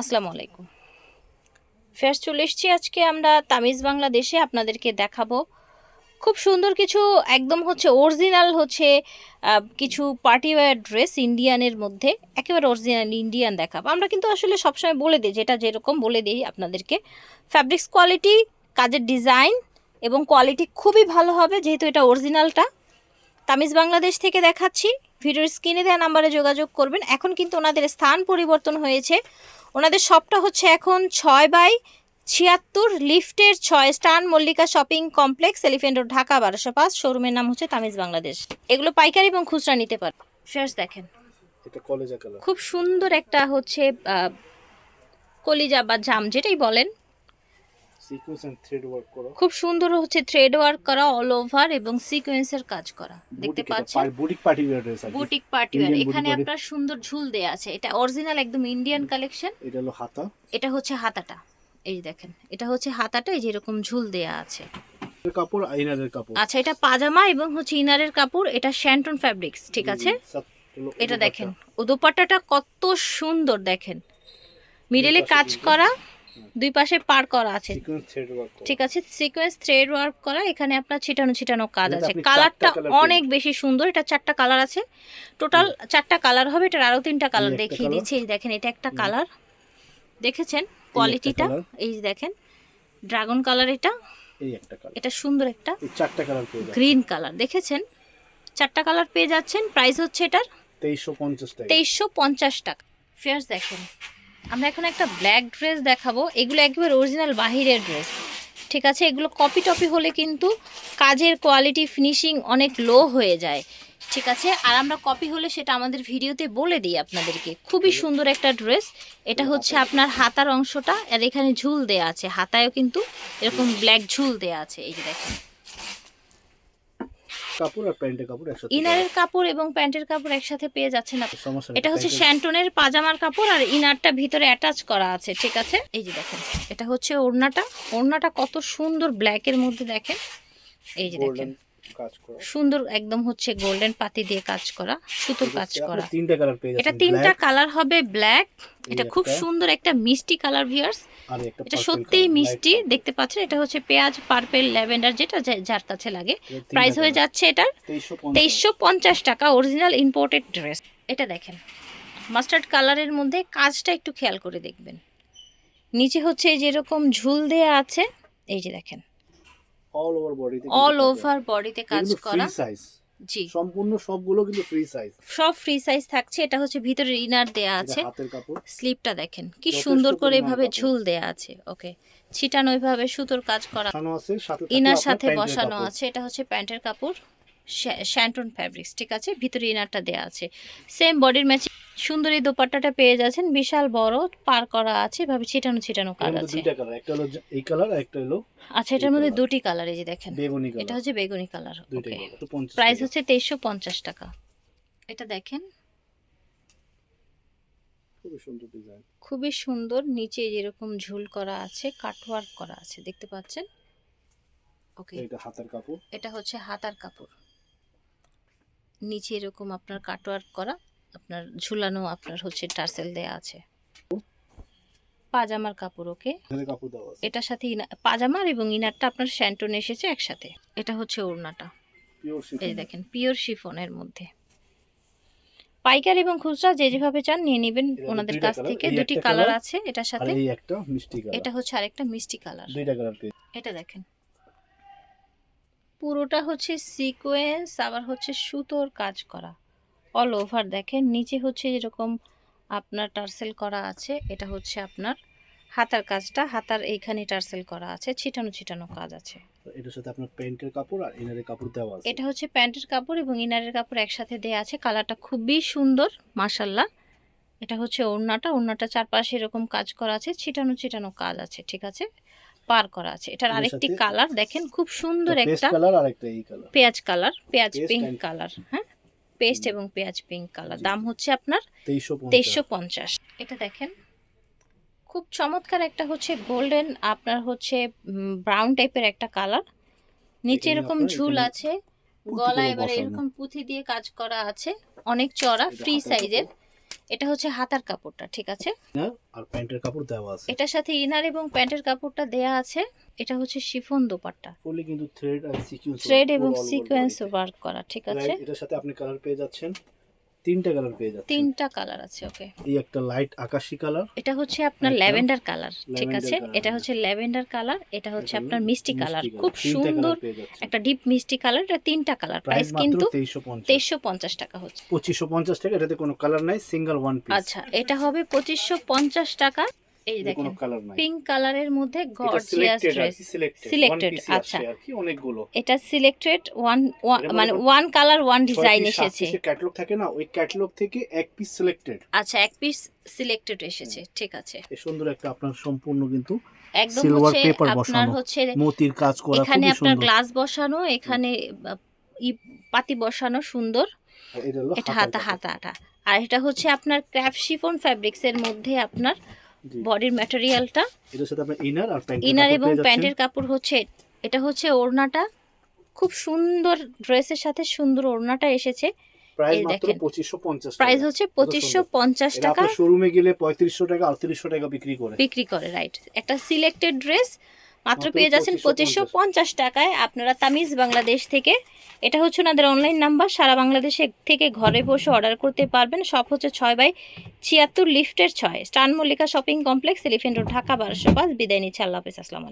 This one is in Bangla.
আসসালামু আলাইকুম। ফের চলে এসেছি আজকে আমরা তামিজ বাংলাদেশে, আপনাদেরকে দেখাবো। খুব সুন্দর কিছু, একদম হচ্ছে অরিজিনাল হচ্ছে কিছু পার্টি ওয়্যার ড্রেস ইন্ডিয়ানের মধ্যে, একেবারে অরিজিনাল ইন্ডিয়ান দেখাবো। আমরা কিন্তু আসলে সবসময় বলে দিই, যেটা যেরকম বলে দিই আপনাদেরকে। ফ্যাব্রিক্স কোয়ালিটি কাজের ডিজাইন এবং কোয়ালিটি খুবই ভালো হবে, যেহেতু এটা অরিজিনালটা তামিজ বাংলাদেশ থেকে দেখাচ্ছি। ভিডিওর স্ক্রিনে দেওয়া নাম্বারে যোগাযোগ করবেন। এখন কিন্তু ওনাদের স্থান পরিবর্তন হয়েছে। ওনাদের শপটা হচ্ছে এখন ছয় বাই ছিয়াত্তর লিফটের ছয় স্টান Mallika shopping complex Elephant Road Dhaka বারোশো পাঁচ। শোরুমের নাম হচ্ছে তামিজ বাংলাদেশ। এগুলো পাইকারি এবং খুচরা নিতে পারে। ফ্রেশ দেখেন। খুব সুন্দর একটা হচ্ছে কলিজা বা জাম যেটাই বলেন সিকোয়েন্স এন্ড থ্রেড ওয়ার্ক করা। খুব সুন্দর হচ্ছে থ্রেড ওয়ার্ক করা অল ওভার এবং সিকোয়েন্সের কাজ করা। দেখতে পাচ্ছেন? Boutique party wear dress boutique party boutique এখানে আপনার সুন্দর ঝুল দেয়া আছে। এটা অরিজিনাল একদম ইন্ডিয়ান কালেকশন এটা হলো হাতা। এটা হচ্ছে হাতাটা। এই দেখেন এটা হচ্ছে হাতাটা এই যে এরকম ঝুল দেয়া আছে। কাপড় আইনারের কাপড়। আচ্ছা এটা পাজামা এবং হচ্ছে ইনারের কাপড় এটা শ্যান্টন ফ্যাব্রিক্স ঠিক আছে? এটা দেখেন ও দোপাট্টাটা কত সুন্দর দেখেন। মিডলে কাজ করা দুই পাশে পার করা আছে। ঠিক আছে সিকোয়েন্স থ্রেড ওয়ার্ক করা এখানে আপনার ছিটানো ছিটানো কাজ আছে। কালারটা অনেক বেশি সুন্দর এটা চারটা কালার আছে। টোটাল চারটা কালার হবে এটার আরও তিনটা কালার দেখিয়ে দিচ্ছি। এই দেখেন এটা একটা কালার দেখেছেন কোয়ালিটিটা এই যে দেখেন ড্রাগন কালার এটা। এই একটা কালার এটা সুন্দর একটা চারটা কালার গ্রিন কালার দেখেছেন? চারটা কালার পেয়ে যাচ্ছেন। প্রাইস হচ্ছে এটার তেইশশো পঞ্চাশ টাকা। তেইশশো পঞ্চাশ টাকা। ফেয়ার্স দেখেন। আমরা এখন একটা ব্ল্যাক ড্রেস দেখাবো। এগুলো একেবারে অরিজিনাল বাহিরের ড্রেস ঠিক আছে? এগুলো কপি টপি হলে কিন্তু কাজের কোয়ালিটি ফিনিশিং অনেক লো হয়ে যায়। ঠিক আছে? আর আমরা কপি হলে সেটা আমাদের ভিডিওতে বলে দিই আপনাদেরকে। খুবই সুন্দর একটা ড্রেস এটা হচ্ছে আপনার হাতার অংশটা, আর এখানে ঝুল দেয়া আছে। হাতায়ও কিন্তু এরকম ব্ল্যাক ঝুল দেয়া আছে। এই যে দেখেন। কাপড় আর প্যান্টের কাপড় একসাথে ইনারের কাপড় এবং প্যান্টের কাপড় একসাথে পেয়ে যাচ্ছেন আপনি। সমস্যা এটা হচ্ছে শ্যান্টনের পাজামার কাপড় আর ইনারটা ভিতরে অ্যাটাচ করা আছে ঠিক আছে? এই যে দেখেন এটা হচ্ছে ওড়নাটা। ওড়নাটা কত সুন্দর ব্ল্যাকের মধ্যে দেখেন। এই যে দেখেন সুন্দর একদম হচ্ছে গোল্ডেন পাতি দিয়ে কাজ করা সুতোর কাজ করা। তিনটা কালার পেয়ে এটা তিনটা কালার হবে ব্ল্যাক এটা খুব সুন্দর একটা মিষ্টি কালার ভিয়ার্স এটা সত্যিই মিষ্টি দেখতে পাচ্ছেন? এটা হচ্ছে পেঁয়াজ পার্পেল ল্যাভেন্ডার যেটা যার কাছে লাগে। প্রাইস হয়ে যাচ্ছে এটার 2350 তেইশশো পঞ্চাশ টাকা অরিজিনাল ইম্পোর্টেড ড্রেস এটা দেখেন মাস্টার্ড কালারের মধ্যে কাজটা একটু খেয়াল করে দেখবেন। নিচে হচ্ছে এই যেরকম ঝুল দেয়া আছে এই যে দেখেন। অল ওভার বডিতে অল ওভার বডিতে কাজ করা। জি। সম্পূর্ণ সবগুলো কিন্তু ফ্রি সাইজ সব ফ্রি সাইজ থাকছে এটা হচ্ছে ভিতরে ইনার দেয়া আছে। হাতের কাপড়। স্লিপটা দেখেন কি সুন্দর করে এভাবে ঝুল দেয়া আছে ওকে। ছিটানো ওইভাবে সুতোর কাজ করা। আছে ইনার সাথে বসানো আছে এটা হচ্ছে প্যান্টের কাপড়। শ্যান্টন ফ্যাব্রিক্স ঠিক আছে? ভিতরে ইনারটা দেওয়া আছে। সেম বডির ম্যাচ সুন্দর এই দোপাট্টাটা পেয়ে যাচ্ছেন। বিশাল বড় পার করা আছে এভাবে ছিটানো ছিটানো কাজ আছে। একটা হলো এই কালার আর একটা হলো আচ্ছা এটার মধ্যে দুটি কালার এই যে দেখেন। বেগুনি কালার এটা হচ্ছে বেগুনি কালার ওকে তো 50 প্রাইস হচ্ছে তেইশশো পঞ্চাশ টাকা। এটা দেখেন। খুবই সুন্দর ডিজাইন খুবই সুন্দর নিচে যেরকম ঝুল করা আছে কাটওয়ার্ক করা আছে দেখতে পাচ্ছেন? ওকে এটা হাতের কাপড়। এটা হচ্ছে হাতার কাপড়। নিচে এরকম আপনার কাটওয়ার্ক করা আপনার ঝুলানো আপনার হচ্ছে টার্সেল দেয়া আছে। পাজামার কাপড় ওকে? এটার সাথে পাজামার এবং ইনারটা আপনার শ্যান্টন এসেছে একসাথে। এটা হচ্ছে ওড়নাটা। পিওর এই দেখেন পিওর শিফনের মধ্যে। পাইকার এবং খুচরা যে যেভাবে চান নিয়ে নেবেন ওনাদের কাছ থেকে। দুটি কালার আছে এটার সাথে। এটা হচ্ছে আরেকটা মিষ্টি কালার এটা দেখেন। পুরোটা হচ্ছে সিকোয়েন্স আবার হচ্ছে সুতোর কাজ করা। অল ওভার দেখেন নিচে হচ্ছে এরকম আপনার টার্সেল করা আছে এটা হচ্ছে আপনার হাতার কাজটা হাতার এইখানে টার্সেল করা আছে ছিটানো ছিটানো কাজ আছে। এটার সাথে আপনার প্যান্টের কাপড় আর ইনারের কাপড় দেওয়া আছে। এটা হচ্ছে প্যান্টের কাপড় এবং ইনারের কাপড় একসাথে দেয়া আছে কালারটা খুবই সুন্দর মাশাল্লাহ এটা হচ্ছে ওড়নাটা ওড়নাটা চারপাশে এরকম কাজ করা আছে ছিটানো ছিটানো কাজ আছে ঠিক আছে? পার করা আছে। এটার আরেকটি কালার দেখেন খুব সুন্দর একটা কালার আর এই কালার। পেঁয়াজ কালার পেঁয়াজ পিঙ্ক কালার হ্যাঁ? পেস্ট এবং পেঁয়াজ পিঙ্ক কালার। দাম হচ্ছে আপনার 2350 তেইশশো পঞ্চাশ। এটা দেখেন খুব চমৎকার একটা হচ্ছে গোল্ডেন আপনার হচ্ছে ব্রাউন টাইপের একটা কালার। নিচে এরকম ঝুল আছে গলা এবারে এরকম পুঁথি দিয়ে কাজ করা আছে অনেক চড়া ফ্রি সাইজের এটা হচ্ছে হাতার কাপড়টা ঠিক আছে? আর প্যান্টের কাপড় দেওয়া আছে। এটার সাথে ইনার এবং প্যান্টের কাপড়টা দেয়া আছে। এটা হচ্ছে শিফন দোপাট্টা। ফুলি কিন্তু থ্রেড আর সিকোয়েন্স থ্রেড এবং সিকোয়েন্স ওয়ার্ক করা ঠিক আছে? এটার সাথে আপনি কালার পেয়ে যাচ্ছেন। তিনটা কালার পেয়ে যাচ্ছেন। তিনটা কালার আছে ওকে এই একটা লাইট আকাশি কালার এটা হচ্ছে আপনার ল্যাভেন্ডার কালার ঠিক আছে? এটা। হচ্ছে ল্যাভেন্ডার কালার এটা হচ্ছে আপনার মিষ্টি কালার খুব সুন্দর। একটা ডিপ মিষ্টি কালার এটা তিনটা কালার প্রাইস কিন্তু তেইশশো পঞ্চাশ। তেইশশো পঞ্চাশ টাকা হচ্ছে। পঁচিশশো পঞ্চাশ টাকা এটাতে কোনো কালার নাই সিঙ্গেল ওয়ান পিস আচ্ছা এটা হবে পঁচিশশো পঞ্চাশ টাকা। এই দেখেন কালার নাই। পিঙ্ক কালারের মধ্যে গর্জিয়াস ড্রেস সিলেক্টেড আচ্ছা। কি অনেকগুলো। এটা সিলেক্টেড ওয়ান মানে ওয়ান কালার ওয়ান ডিজাইন এসেছে। ক্যাটালগ থাকে না ওই ক্যাটালগ থেকে এক পিস সিলেক্টেড আচ্ছা এক পিস সিলেক্টেড এসেছে ঠিক আছে। এই সুন্দর একটা আপনার সম্পূর্ণ কিন্তু একদম হচ্ছে আপনার হচ্ছে মতির কাজ করা এখানে আপনার গ্লাস বসানো এখানে পাতি বসানো সুন্দর। এটা হাতা কাপড়। হাতা হাতা আর এটা হচ্ছে আপনার ক্র্যাফ শিফন ফ্যাব্রিক্স এর মধ্যে আপনার। বডির ম্যাটেরিয়ালটা এটার সাথে আপনার ইনার আর প্যান্ট ইনার এবং প্যান্টের কাপড় হচ্ছে এটা হচ্ছে ওড়নাটা। খুব সুন্দর ড্রেসের সাথে সুন্দর ওড়নাটা এসেছে। প্রাইস হচ্ছে পঁচিশশো পঞ্চাশ টাকা। শোরুমে গেলে পঁয়ত্রিশশো টাকা আটত্রিশশো টাকা বিক্রি করে। বিক্রি করে রাইট একটা সিলেক্টেড ড্রেস মাত্র পেয়ে যাচ্ছেন পঁচিশশো পঞ্চাশ। টাকায় আপনারা তামিজ বাংলাদেশ থেকে। এটা হচ্ছে ওনাদের অনলাইন নাম্বার সারা বাংলাদেশে থেকে ঘরে বসে অর্ডার করতে পারবেন। সব হচ্ছে ছয় বাই ছিয়াত্তর লিফটের ছয়। স্টান Mallika shopping complex Elephant Road Dhaka বারোশো পাঁচ বিদায় নিচ্ছে। আল্লাহ হাফিজ। আসসালাম